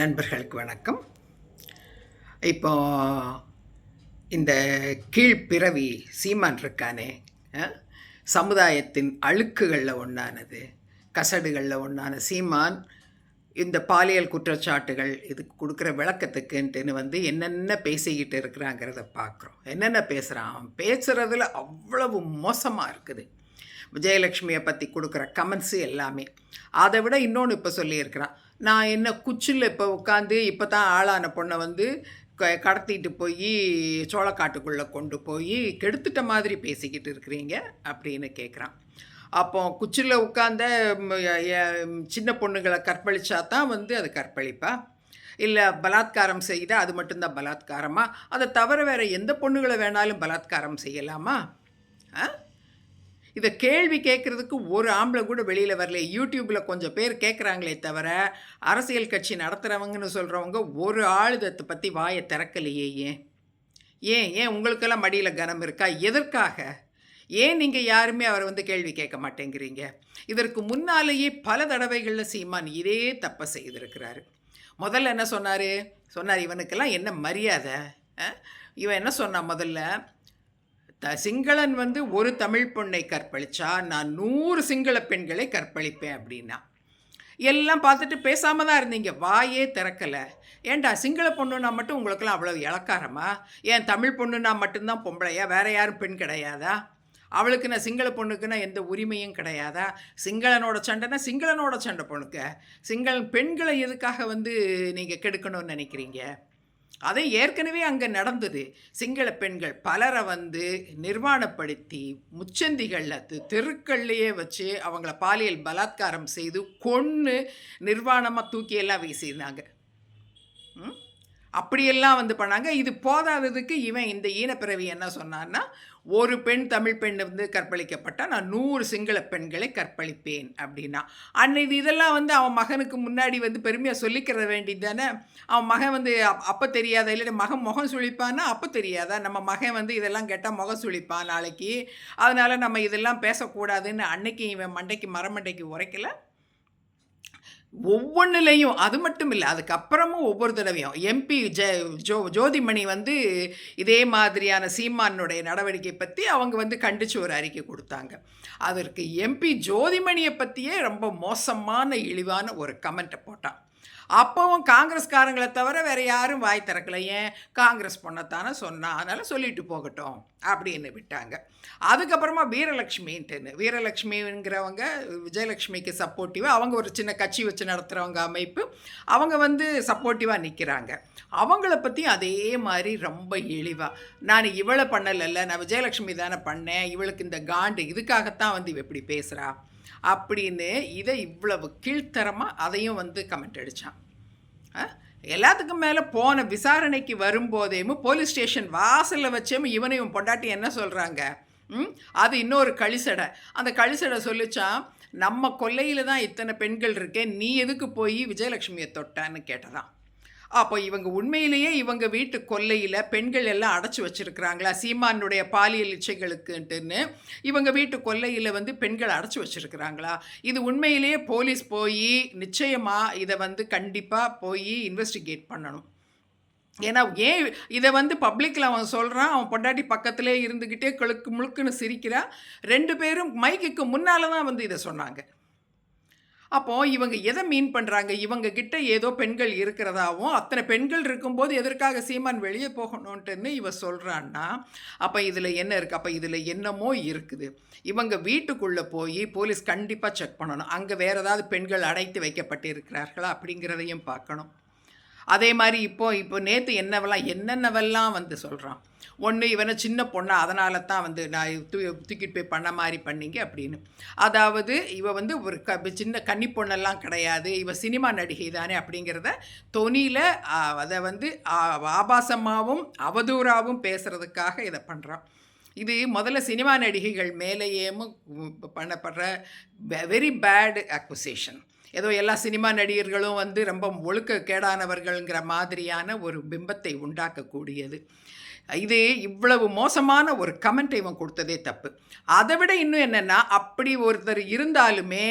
நண்பர்களுக்கு வணக்கம். இப்போ இந்த கீழ்ப்பிறவி சீமான் இருக்கானே சமுதாயத்தின் அழுக்குகளில் ஒன்றானது கசடுகளில் ஒன்றான சீமான் இந்த பாலியல் குற்றச்சாட்டுகள் இதுக்கு கொடுக்குற விளக்கத்துக்குன்ட்டுன்னு வந்து என்னென்ன பேசிக்கிட்டு இருக்கிறாங்கிறத பார்க்குறோம் என்னென்ன பேசுகிறான் அவன் பேசுகிறதுல அவ்வளவு மோசமாக இருக்குது. விஜயலட்சுமியை பற்றி கொடுக்குற கமெண்ட்ஸு எல்லாமே. அதை விட இன்னொன்று இப்போ சொல்லியிருக்கிறான். நான் என்ன குச்சில் இப்போ உட்காந்து இப்போ தான் ஆளான பொண்ணை வந்து க- கடத்திட்டு போய் சோளக்காட்டுக்குள்ளே கொண்டு போய் கெடுத்துட்ட மாதிரி பேசிக்கிட்டு இருக்கிறீங்க அப்படின்னு கேட்குறான் அப்போ குச்சியில் உட்காந்த சின்ன பொண்ணுகளை கற்பழிச்சா தான் வந்து அது கற்பழிப்பா? இல்லை பலாத்காரம் செய்த அது மட்டும்தான் பலாத்காரமா? அதை தவிர வேறு எந்த பொண்ணுகளை வேணாலும் பலாத்காரம் செய்யலாமா? ஆ? இதை கேள்வி கேட்குறதுக்கு ஒரு ஆம்பளை கூட வெளியில் வரல. யூடியூப்பில் கொஞ்சம் பேர் கேட்குறாங்களே தவிர அரசியல் கட்சி நடத்துகிறவங்கன்னு சொல்கிறவங்க ஒரு ஆள் இதை பற்றி வாயை திறக்கலையே ஏன்? ஏன் ஏன் உங்களுக்கெல்லாம் மடியில் கனம் இருக்கா? எதற்காக? ஏன் நீங்கள் யாருமே அவரை வந்து கேள்வி கேட்க மாட்டேங்கிறீங்க? இதற்கு முன்னாலேயே பல தடவைகளில் சீமான் இதே தப்பை செய்திருக்கிறாரு. முதல்ல என்ன சொன்னார்? சொன்னார் இவனுக்கெல்லாம் என்ன மரியாதை? இவன் என்ன சொன்னான் முதல்ல? த சிங்களன் வந்து ஒரு தமிழ் பொண்ணை கற்பழிச்சா நான் நூறு சிங்கள பெண்களை கற்பழிப்பேன் அப்படின்னா. எல்லாம் பார்த்துட்டு பேசாமல் தான் இருந்தீங்க. வாயே திறக்கலை. ஏன்டா சிங்கள பொண்ணுனா மட்டும் உங்களுக்கெல்லாம் அவ்வளோ இளக்காரமா? ஏன் தமிழ் பொண்ணுனா மட்டும்தான் பொம்பளையா? வேற யாரும் பெண் கிடையாதா? அவளுக்கு நான் சிங்கள பொண்ணுக்குன்னா எந்த உரிமையும் கிடையாதா? சிங்களனோட சண்டைனா சிங்களனோட சண்டை பொண்ணுக்க. சிங்கள பெண்களை எதுக்காக வந்து நீங்கள் கெடுக்கணும்னு நினைக்கிறீங்க? அதை ஏற்கனவே அங்கே நடந்தது சிங்கள பெண்கள் பலரை வந்து நிர்வாணப்படுத்தி முச்சந்திகளில் தெ- தெருக்கள்லையே வச்சு அவங்கள பாலியல் பலாத்காரம் செய்து கொன்று நிர்வாணமாக தூக்கியெல்லாம் வீசியிருந்தாங்க ம்? அப்படியெல்லாம் வந்து பண்ணாங்க. இது போதாததுக்கு இவன் இந்த ஈனப்பிறவி என்ன சொன்னான்னா ஒரு பெண் தமிழ் பெண் வந்து கற்பழிக்கப்பட்டால் நான் நூறு சிங்கள பெண்களை கற்பழிப்பேன் அப்படின்னா. அன்னைக்கு இதெல்லாம் வந்து அவன் மகனுக்கு முன்னாடி வந்து பெருமையாக சொல்லிக்கிற வேண்டியது தானே அவன் மகன் வந்து அப்போ தெரியாதா? இல்லை மகன் முகம் சுழிப்பான்னா அப்போ தெரியாதா? நம்ம மகன் வந்து இதெல்லாம் கேட்டால் முகம் சுழிப்பான் நாளைக்கு? அதனால் நம்ம இதெல்லாம் பேசக்கூடாதுன்னு அன்னைக்கு இவன் மண்டைக்கு மரமண்டைக்கு உரைக்கல. ஒவ்வொன்றுலையும் அது மட்டும் இல்லை அதுக்கப்புறமும் ஒவ்வொரு தடவையும். எம்பி ஜ ஜோ ஜோதிமணி வந்து இதே மாதிரியான சீமானுடைய நடவடிக்கை பற்றி அவங்க வந்து கண்டித்து ஒரு அறிக்கை கொடுத்தாங்க. அதற்கு எம்பி ஜோதிமணியை பற்றியே ரொம்ப மோசமான இழிவான ஒரு கமெண்ட்டை போட்டான். அப்போவும் காங்கிரஸ்காரங்களை தவிர வேறு யாரும் வாய் திறக்கலையே ஏன்? காங்கிரஸ் பொண்ணைத்தானே சொன்னான் அதனால் சொல்லிட்டு போகட்டும் அப்படின்னு விட்டாங்க. அதுக்கப்புறமா வீரலக்ஷ்மின்ட்டுன்னு வீரலட்சுமிங்கிறவங்க விஜயலட்சுமிக்கு சப்போர்ட்டிவாக அவங்க ஒரு சின்ன கட்சி வச்சு நடத்துகிறவங்க அமைப்பு அவங்க வந்து சப்போர்ட்டிவாக நிற்கிறாங்க அவங்கள பற்றி அதே மாதிரி ரொம்ப இழிவாக நான் இவளை பண்ணலைல்ல. நான் விஜயலட்சுமி தானே பண்ணேன். இவளுக்கு இந்த காண்டு இதுக்காகத்தான் வந்து இவ எப்படி பேசுகிறா அப்படின்னு இதை இவ்வளவு கீழ்த்தரமாக அதையும் வந்து கமெண்ட் அடித்தான் எல்லாத்துக்கும் மேலே போன விசாரணைக்கு வரும்போதேயும் போலீஸ் ஸ்டேஷன் வாசலில் வச்சேமோ இவனையும் பொண்டாட்டி என்ன சொல்கிறாங்க ம்? அது இன்னொரு கழிசடை. அந்த கழிசடை சொல்லிச்சான் நம்ம கொல்லையில் தான் இத்தனை பெண்கள் இருக்கேன் நீ எதுக்கு போய் விஜயலட்சுமியை தொட்டான்னு கேட்டதான் அப்போ இவங்க உண்மையிலேயே இவங்க வீட்டு கொல்லையில் பெண்கள் எல்லாம் அடைச்சி வச்சிருக்கிறாங்களா? சீமானுடைய பாலியல் இச்சைகளுக்குன்ட்டுன்னு இவங்க வீட்டு கொல்லையில் வந்து பெண்கள் அடைச்சி வச்சிருக்கிறாங்களா? இது உண்மையிலேயே போலீஸ் போய் நிச்சயமாக இதை வந்து கண்டிப்பாக போய் இன்வெஸ்டிகேட் பண்ணணும். ஏன்னா ஏன் இதை வந்து பப்ளிக்கில் அவன் சொல்கிறான் அவன் பொண்டாட்டி பக்கத்திலே இருந்துக்கிட்டே கழுக்கு முழுக்குன்னு சிரிக்கிறான் ரெண்டு பேரும் மைக்குக்கு முன்னால் தான் வந்து இதை சொன்னாங்க. அப்போது இவங்க எதை மீன் பண்ணுறாங்க இவங்க கிட்ட ஏதோ பெண்கள் இருக்கிறதாவும் அத்தனை பெண்கள் இருக்கும்போது எதற்காக சீமான் வெளியே போகணுன்ட்டுன்னு இவ சொல்கிறான்னா அப்போ இதில் என்ன இருக்குது அப்போ இதில் என்னமோ இருக்குது. இவங்க வீட்டுக்குள்ளே போய் போலீஸ் கண்டிப்பாக செக் பண்ணணும். அங்கே வேறு ஏதாவது பெண்கள் அடைத்து வைக்கப்பட்டிருக்கிறார்களா அப்படிங்கிறதையும் பார்க்கணும். அதே மாதிரி இப்போ இப்போ நேற்று என்னவெல்லாம் என்னென்னவெல்லாம் வந்து சொல்கிறான் ஒன்று இவனை சின்ன பொண்ணா அதனால தான் வந்து நான் தூ தூக்கிட்டு போய் பண்ண மாதிரி பண்ணிங்க அப்படின்னு. அதாவது இவ வந்து ஒரு க சின்ன கன்னி பொண்ணெல்லாம் கிடையாது இவ சினிமா நடிகை தானே அப்படிங்கிறத தொனியில் அதை வந்து ஆபாசமாகவும் அவதூறாகவும் பேசுகிறதுக்காக இதை பண்ணுறான் இது முதல்ல சினிமா நடிகைகள் மேலேயேமும் பண்ணப்படுற வெரி பேட் அக்வசேஷன் ஏதோ எல்லா சினிமா நடிகர்களும் வந்து ரொம்ப ஒழுக்க கேடானவர்கள்ங்கிற மாதிரியான ஒரு பிம்பத்தை உண்டாக்கக்கூடியது. இது இவ்வளவு மோசமான ஒரு கமெண்ட் இவன் கொடுத்ததே தப்பு. அதை விட இன்னும் என்னென்னா அப்படி ஒருத்தர் இருந்தாலுமே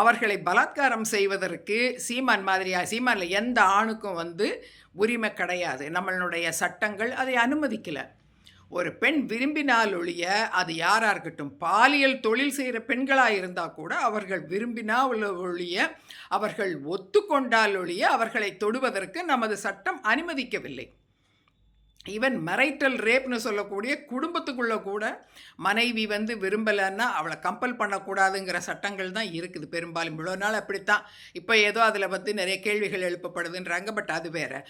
அவர்களை பலாத்காரம் செய்வதற்கு சீமான் மாதிரியா சீமானில் எந்த ஆணுக்கும் வந்து உரிமை கிடையாது. நம்மளுடைய சட்டங்கள் அதை அனுமதிக்கலை. ஒரு பெண் விரும்பினால் ஒழிய அது யாராக இருக்கட்டும் பாலியல் தொழில் செய்கிற பெண்களாக இருந்தால் கூட அவர்கள் விரும்பினால் ஒழிய அவர்கள் ஒத்துக்கொண்டால் ஒழிய அவர்களை தொடுவதற்கு நமது சட்டம் அனுமதிக்கவில்லை. ஈவன் மெரைட்டல் ரேப்னு சொல்லக்கூடிய குடும்பத்துக்குள்ளே கூட மனைவி வந்து விரும்பலைன்னா அவளை கம்பல் பண்ணக்கூடாதுங்கிற சட்டங்கள் தான் இருக்குது. பெரும்பாலும் இவ்வளோ நாள் அப்படித்தான். இப்போ ஏதோ அதில் வந்து நிறைய கேள்விகள் எழுப்பப்படுதுன்றாங்க பட் அது வேறு.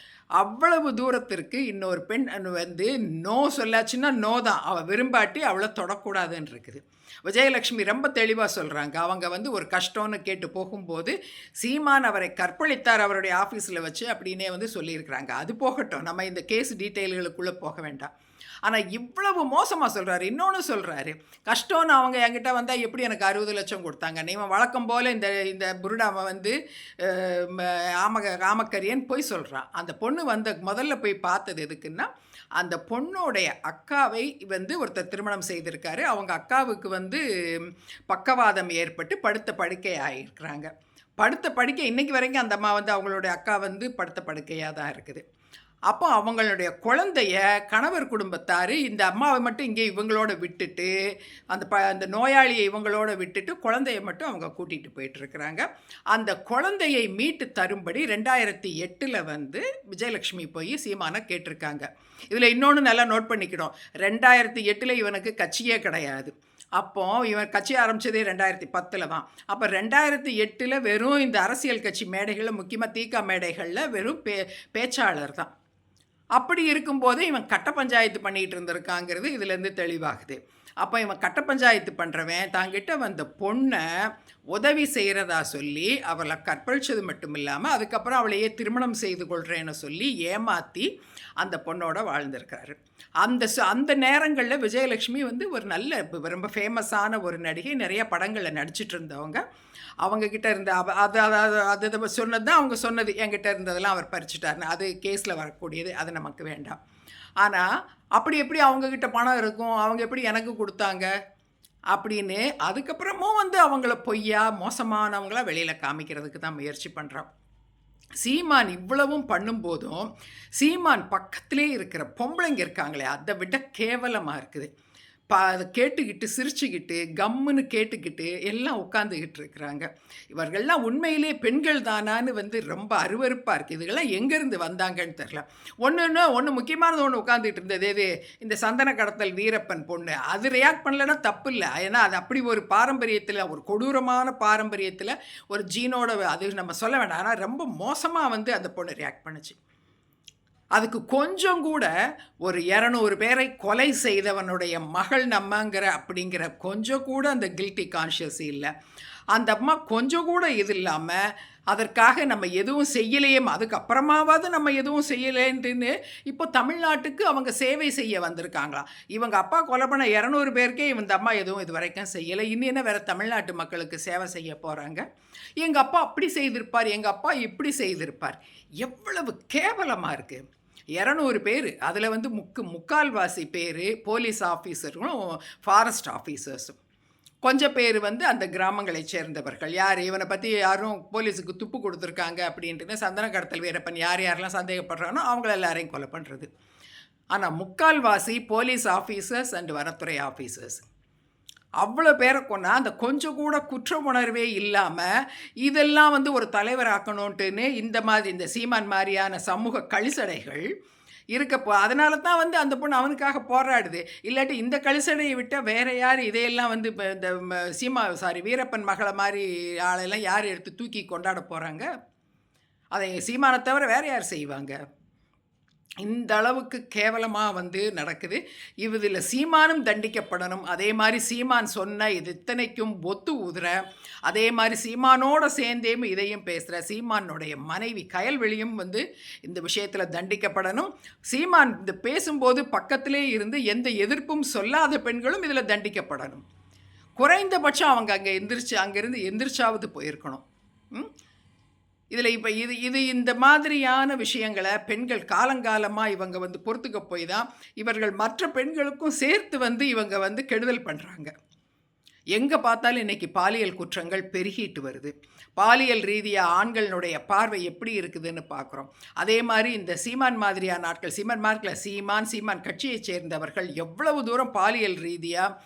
அவ்வளவு தூரத்திற்கு இன்னொரு பெண் வந்து நோ சொல்லாச்சுன்னா நோ தான். அவள் விரும்பாட்டி அவளை தொடக்கூடாதுன்னு இருக்குது. விஜயலட்சுமி ரொம்ப தெளிவாக சொல்கிறாங்க அவங்க வந்து ஒரு கஷ்டம்னு கேட்டு போகும்போது சீமான் அவரை கற்பழித்தார் அவருடைய ஆஃபீஸில் வச்சு அப்படின்னே வந்து சொல்லியிருக்கிறாங்க. அது போகட்டும். நம்ம இந்த கேஸ் டீட்டெயில்கள் விஷயங்களுக்குள்ளே போக வேண்டாம். ஆனால் இவ்வளவு மோசமாக சொல்கிறாரு இன்னொன்று சொல்கிறாரு கஷ்டம்னு அவங்க என்கிட்ட வந்தால் எப்படி எனக்கு அறுபது லட்சம் கொடுத்தாங்க? நீ வழக்கம் போல் இந்த இந்த புருடாவை வந்து ஆமக ஆமக்கரியன்னு போய் சொல்கிறான் அந்த பொண்ணு வந்த முதல்ல போய் பார்த்தது எதுக்குன்னா அந்த பொண்ணுடைய அக்காவை வந்து ஒருத்தர் திருமணம் செய்திருக்காரு. அவங்க அக்காவுக்கு வந்து பக்கவாதம் ஏற்பட்டு படுத்த படுக்கை ஆகியிருக்கிறாங்க படுத்த படுக்கை இன்றைக்கி வரைக்கும் அந்த அம்மா வந்து அவங்களுடைய அக்கா வந்து படுத்த படுக்கையாக தான் இருக்குது. அப்போ அவங்களுடைய குழந்தைய கணவர் குடும்பத்தார் இந்த அம்மாவை மட்டும் இங்கே இவங்களோட விட்டுட்டு அந்த ப அந்த நோயாளியை இவங்களோட விட்டுட்டு குழந்தைய மட்டும் அவங்க கூட்டிகிட்டு போயிட்டுருக்குறாங்க. அந்த குழந்தையை மீட்டு தரும்படி ரெண்டாயிரத்தி எட்டில் வந்து விஜயலட்சுமி போய் சீமானை கேட்டிருக்காங்க. இதில் இன்னொன்று நல்லா நோட் பண்ணிக்கணும் ரெண்டாயிரத்தி எட்டில் இவனுக்கு கட்சியே கிடையாது. அப்போ இவன் கட்சி ஆரம்பித்ததே ரெண்டாயிரத்தி பத்தில் தான். அப்போ ரெண்டாயிரத்தி எட்டில் வெறும் இந்த அரசியல் கட்சி மேடைகளில் முக்கியமாக தீக்கா மேடைகளில் வெறும் பே பேச்சாளர் தான். அப்படி இருக்கும்போது இவன் கட்ட பஞ்சாயத்து பண்ணிகிட்டு இருந்திருக்காங்கிறது இதுலேருந்து தெளிவாகுது. அப்போ இவன் கட்ட பஞ்சாயத்து பண்ணுறவன் தாங்கிட்ட வந்த பொண்ணை உதவி செய்கிறதா சொல்லி அவளை கற்பழிச்சது மட்டும் இல்லாமல் அதுக்கப்புறம் அவளையே திருமணம் செய்து கொள்கிறேன்னு சொல்லி ஏமாற்றி அந்த பொண்ணோட வாழ்ந்திருக்கிறாரு. அந்த அந்த நேரங்களில் விஜயலட்சுமி வந்து ஒரு நல்ல ரொம்ப ஃபேமஸான ஒரு நடிகை நிறைய படங்களில் நடிச்சிட்டு இருந்தவங்க. அவங்கக்கிட்ட இருந்த அது அது அது சொன்னது தான் அவங்க சொன்னது. என்கிட்ட இருந்ததெல்லாம் அவர் பறிச்சுட்டாருன்னு அது கேஸில் வரக்கூடியது அது நமக்கு வேண்டாம். ஆனால் அப்படி எப்படி அவங்கக்கிட்ட பணம் இருக்கும்? அவங்க எப்படி எனக்கு கொடுத்தாங்க? அப்படின்னு அதுக்கப்புறமும் வந்து அவங்கள பொய்யா மோசமானவங்கள வெளியில் காமிக்கிறதுக்கு தான் முயற்சி பண்ணுறோம் சீமான் இவ்வளவும் பண்ணும்போதும் சீமான் பக்கத்திலே இருக்கிற பொம்பளைங்க இருக்காங்களே அதை விட கேவலமாக இருக்குது. பா அதை கேட்டுக்கிட்டு சிரிச்சுக்கிட்டு கம்முன்னு கேட்டுக்கிட்டு எல்லாம் உட்காந்துக்கிட்டு இருக்கிறாங்க. இவர்கள்லாம் உண்மையிலே பெண்கள் தானான்னு வந்து ரொம்ப அருவறுப்பாக இருக்குது இதுகள்லாம் எங்கேருந்து வந்தாங்கன்னு தெரில ஒன்று ஒன்று ஒன்று முக்கியமானது ஒன்று உட்காந்துக்கிட்டு இருந்தது. எது? இந்த சந்தன கடத்தல் வீரப்பன் பொண்ணு. அது ரியாக்ட் பண்ணலன்னா தப்பு இல்லை. ஏன்னா அது அப்படி ஒரு பாரம்பரியத்தில் ஒரு கொடூரமான பாரம்பரியத்தில் ஒரு ஜீனோட அது நம்ம சொல்ல வேண்டாம். ஆனால் ரொம்ப மோசமாக வந்து அந்த பொண்ணு ரியாக்ட் பண்ணுச்சு. அதுக்கு கொஞ்சம் கூட ஒரு இரநூறு பேரை கொலை செய்தவனுடைய மகள் நம்மங்கிற அப்படிங்கிற கொஞ்சம் கூட அந்த கில்ட்டி கான்ஷியஸ் இல்லை. அந்த அம்மா கொஞ்சம் கூட இது இல்லாமல் அதற்காக நம்ம எதுவும் செய்யலையே அதுக்கப்புறமாவது நம்ம எதுவும் செய்யலேன்ட்டுன்னு இப்போ தமிழ்நாட்டுக்கு அவங்க சேவை செய்ய வந்திருக்காங்களாம் இவங்க அப்பா கொலை பண்ண இரநூறு பேருக்கே இந்த அம்மா எதுவும் இது வரைக்கும் செய்யலை. இன்னும் என்ன வேறு தமிழ்நாட்டு மக்களுக்கு சேவை செய்ய போகிறாங்க எங்கள் அப்பா அப்படி செய்திருப்பார் எங்கள் அப்பா இப்படி செய்திருப்பார். எவ்வளவு கேவலமாக இருக்குது இரநூறு பேர் அதில் வந்து முக்கு முக்கால்வாசி பேர் போலீஸ் ஆஃபீஸரும் ஃபாரஸ்ட் ஆஃபீஸர்ஸும். கொஞ்சம் பேர் வந்து அந்த கிராமங்களை சேர்ந்தவர்கள். யார் இவனை பற்றி யாரும் போலீஸுக்கு துப்பு கொடுத்துருக்காங்க அப்படின்ட்டு சந்தன கடத்தல் வீரப்பன் யார் யாரெல்லாம் சந்தேகப்படுறானோ அவங்கள எல்லாரையும் கொலை பண்ணுறது ஆனால் முக்கால்வாசி போலீஸ் ஆஃபீஸர்ஸ் அண்ட் வரத்துறை ஆஃபீஸர்ஸ் அவ்வளோ பேரை கொண்டா அந்த கொஞ்சம் கூட குற்ற உணர்வே இல்லாமல் இதெல்லாம் வந்து ஒரு தலைவராக்கணுன்ட்டுன்னு இந்த மாதிரி இந்த சீமான் மாதிரியான சமூக கழிசடைகள் இருக்கப்போ அதனால தான் வந்து அந்த பொண்ணு அவனுக்காக போராடுது. இல்லாட்டி இந்த கழிசடையை விட்டால் வேற யார் இதையெல்லாம் வந்து இப்போ இந்த சீமா சாரி வீரப்பன் மகளை மாதிரி ஆளெல்லாம் யார் எடுத்து தூக்கி கொண்டாட போகிறாங்க அதை சீமானை தவிர வேறு யார் செய்வாங்க? இந்த அளவுக்கு கேவலமாக வந்து நடக்குது. இதில் சீமானும் தண்டிக்கப்படணும். அதே மாதிரி சீமான் சொன்ன இது இத்தனைக்கும் ஒத்து ஊதுற அதே மாதிரி சீமானோட சேர்ந்தே இதையும் பேசுகிற சீமானுடைய மனைவி கயல்வெளியும் வந்து இந்த விஷயத்தில் தண்டிக்கப்படணும். சீமான் இந்த பேசும்போது பக்கத்திலே இருந்து எந்த எதிர்ப்பும் சொல்லாத பெண்களும் இதில் தண்டிக்கப்படணும். குறைந்தபட்சம் அவங்க அங்கே எந்திரிச்சு அங்கேருந்து எந்திரிச்சாவது போயிருக்கணும். இதில் இப்போ இது இது இந்த மாதிரியான விஷயங்களை பெண்கள் காலங்காலமாக இவங்க வந்து பொறுத்துக்க போய் தான் இவர்கள் மற்ற பெண்களுக்கும் சேர்த்து வந்து இவங்க வந்து கெடுதல் பண்ணுறாங்க எங்கே பார்த்தாலும் இன்றைக்கி பாலியல் குற்றங்கள் பெருகிட்டு வருது. பாலியல் ரீதியாக ஆண்களினுடைய பார்வை எப்படி இருக்குதுன்னு பார்க்குறோம். அதே மாதிரி இந்த சீமான் மாதிரியான ஆட்கள் சீமான் மார்க்கில் சீமான் சீமான் கட்சியைச் சேர்ந்தவர்கள் எவ்வளவு தூரம் பாலியல் ரீதியாக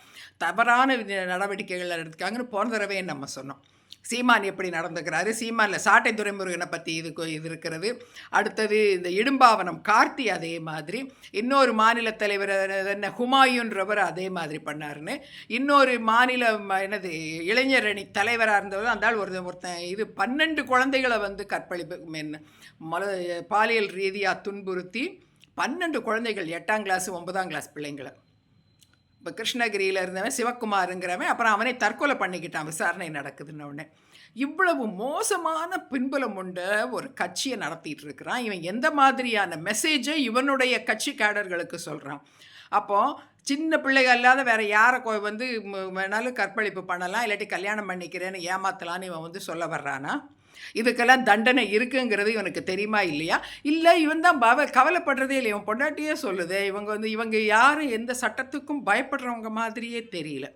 தவறான நடவடிக்கைகள் எடுத்துக்காங்கன்னு போன தடவை நம்ம சொன்னோம். சீமான் எப்படி நடந்துக்கிறாரு? சீமானில் சாட்டை துறைமுருகனை பற்றி இது இது இருக்கிறது. அடுத்தது இந்த இடும்பாவனம் கார்த்தி அதே மாதிரி. இன்னொரு மாநில தலைவர் என்ன ஹுமாயூன்றவர் அதே மாதிரி பண்ணாருன்னு. இன்னொரு மாநில ம- என்னது இளைஞரணி தலைவராக இருந்தவர் அந்த ஆள் ஒரு ஒருத்தன் இது பன்னெண்டு குழந்தைகளை வந்து கற்பழிப்பு மென் மல பாலியல் ரீதியாக துன்புறுத்தி பன்னெண்டு குழந்தைகள் எட்டாம் கிளாஸ் ஒன்பதாம் கிளாஸ் பிள்ளைங்களை. இப்போ கிருஷ்ணகிரியில் இருந்தவன் சிவக்குமாருங்கிறவன் அப்புறம் அவனை தற்கொலை பண்ணிக்கிட்டான் விசாரணை நடக்குதுன்னு உடனே. இவ்வளவு மோசமான பின்புலம் உண்ட ஒரு கட்சியை நடத்திட்டு இருக்கிறான். இவன் எந்த மாதிரியான மெசேஜை இவனுடைய கட்சி கேடர்களுக்கு சொல்கிறான் அப்போ சின்ன பிள்ளைகள் இல்லாத வேற யாரை வந்து வேணாலும் கற்பழிப்பு பண்ணலாம் இல்லாட்டி கல்யாணம் பண்ணிக்கிறேன்னு ஏமாத்தலான்னு இவன் வந்து சொல்ல வர்றானா? இதுக்கெல்லாம் தண்டனை இருக்குங்கிறது இவனுக்கு தெரியுமா இல்லையா? இல்லை இவன் தான் பவ கவலைப்படுறதே இல்லை. இவன் பொண்டாட்டியே சொல்லுது. இவங்க வந்து இவங்க யாரும் எந்த சட்டத்துக்கும் பயப்படுறவங்க மாதிரியே தெரியல.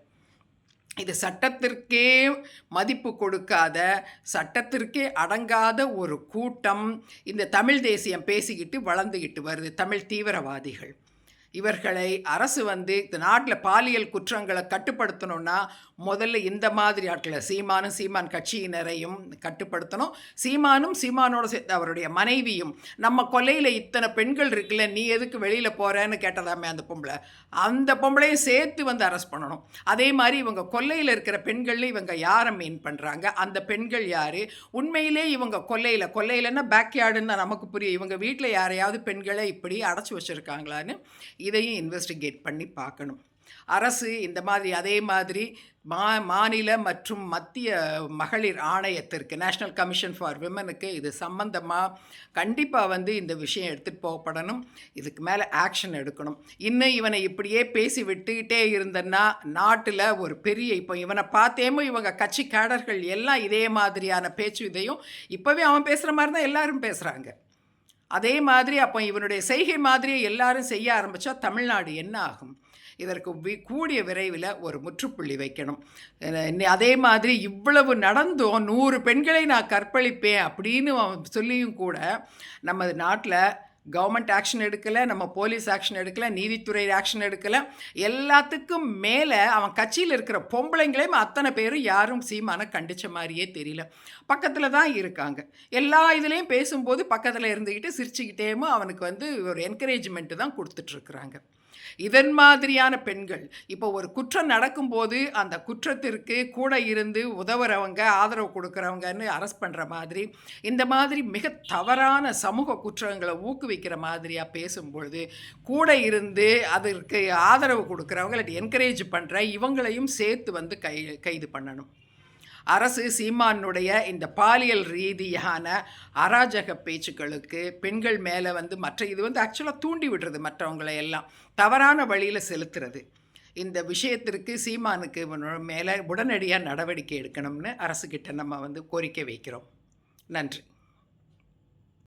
இது சட்டத்திற்கே மதிப்பு கொடுக்காத சட்டத்திற்கே அடங்காத ஒரு கூட்டம் இந்த தமிழ் தேசியம் பேசிக்கிட்டு வளர்ந்துக்கிட்டு வருது தமிழ் தீவிரவாதிகள். இவர்களை அரசு வந்து இந்த நாட்டில் பாலியல் குற்றங்களை கட்டுப்படுத்தணும்னா முதல்ல இந்த மாதிரி ஆட்களை சீமானும் சீமான் கட்சியினரையும் கட்டுப்படுத்தணும். சீமானும் சீமானோட சேர்த்து அவருடைய மனைவியும் நம்ம கொல்லையில் இத்தனை பெண்கள் இருக்குல்ல நீ எதுக்கு வெளியில் போகிறேன்னு கேட்டதாமே அந்த பொம்பளை. அந்த பொம்பளையும் சேர்த்து வந்து அரெஸ்ட் பண்ணணும். அதே மாதிரி இவங்க கொல்லையில் இருக்கிற பெண்கள்ல இவங்க யாரை மீன் பண்ணுறாங்க அந்த பெண்கள் யார்? உண்மையிலே இவங்க கொல்லையில் கொல்லையிலன்னா பேக்யார்டுன்னு தான் நமக்கு புரியும். இவங்க வீட்டில் யாரையாவது பெண்களை இப்படி அடைச்சி வச்சுருக்காங்களான்னு. இதையும் இன்வெஸ்டிகேட் பண்ணி பார்க்கணும். அரசு இந்த மாதிரி அதே மாதிரி மா மாநில மற்றும் மத்திய மகளிர் ஆணையத்திற்கு நேஷ்னல் கமிஷன் ஃபார் விமனுக்கு இது சம்பந்தமாக கண்டிப்பாக வந்து இந்த விஷயம் எடுத்துகிட்டு போகப்படணும். இதுக்கு மேலே ஆக்ஷன் எடுக்கணும். இன்னும் இவனை இப்படியே பேசி விட்டுக்கிட்டே இருந்தன்னா நாட்டில் ஒரு பெரிய இப்போ இவனை பார்த்தேமோ இவங்க கட்சி கேடர்கள் எல்லாம் இதே மாதிரியான பேச்சு இதையும் இப்போவே அவன் பேசுகிற மாதிரி தான் எல்லாரும் பேசுகிறாங்க அதே மாதிரி அப்போ இவனுடைய செய்கை மாதிரியே எல்லாரும் செய்ய ஆரம்பித்தா தமிழ்நாடு என்ன ஆகும்? இதற்கு வி- கூடிய விரைவில் ஒரு முற்றுப்புள்ளி வைக்கணும். அதே மாதிரி இவ்வளவு நடந்தும் நூறு பெண்களை நான் கற்பழிப்பேன் அப்படின்னு சொல்லியும் கூட நமது நாட்டில் கவர்மெண்ட் ஆக்ஷன் எடுக்கலை நம்ம போலீஸ் ஆக்ஷன் எடுக்கலை நீதித்துறை ஆக்ஷன் எடுக்கலை. எல்லாத்துக்கும் மேலே அவன் கட்சியில் இருக்கிற பொம்பளைங்களையும் அத்தனை பேரும் யாரும் சீமான கண்டிச்ச மாதிரியே தெரியல. பக்கத்தில் தான் இருக்காங்க. எல்லா இதுலேயும் பேசும்போது பக்கத்தில் இருந்துக்கிட்டு சிரிச்சுக்கிட்டேயும் அவனுக்கு வந்து ஒரு என்கரேஜ்மெண்ட்டு தான் கொடுத்துட்ருக்குறாங்க இதன் மாதிரியான பெண்கள். இப்போ ஒரு குற்றம் நடக்கும்போது அந்த குற்றத்திற்கு கூட இருந்து உதவுறவங்க ஆதரவு கொடுக்குறவங்கன்னு அரெஸ்ட் பண்ணுற மாதிரி இந்த மாதிரி மிக தவறான சமூக குற்றங்களை ஊக்குவிக்கிற மாதிரியாக பேசும்பொழுது கூட இருந்து அதற்கு ஆதரவு கொடுக்குறவங்க என்கரேஜ் பண்ணுற இவங்களையும் சேர்த்து வந்து கை கைது பண்ணணும். அரசு சீமானுடைய இந்த பாலியல் ரீதியான அராஜக பேச்சுக்களுக்கு பெண்கள் மேலே வந்து மற்ற இது வந்து ஆக்சுவலாக தூண்டி விடுறது மற்றவங்களை எல்லாம். தவறான வழியில் செலுத்துறது. இந்த விஷயத்திற்கு சீமானுக்கு மேலே உடனடியாக நடவடிக்கை எடுக்கணும்னு அரசுக்கிட்ட நம்ம வந்து கோரிக்கை வைக்கிறோம். நன்றி.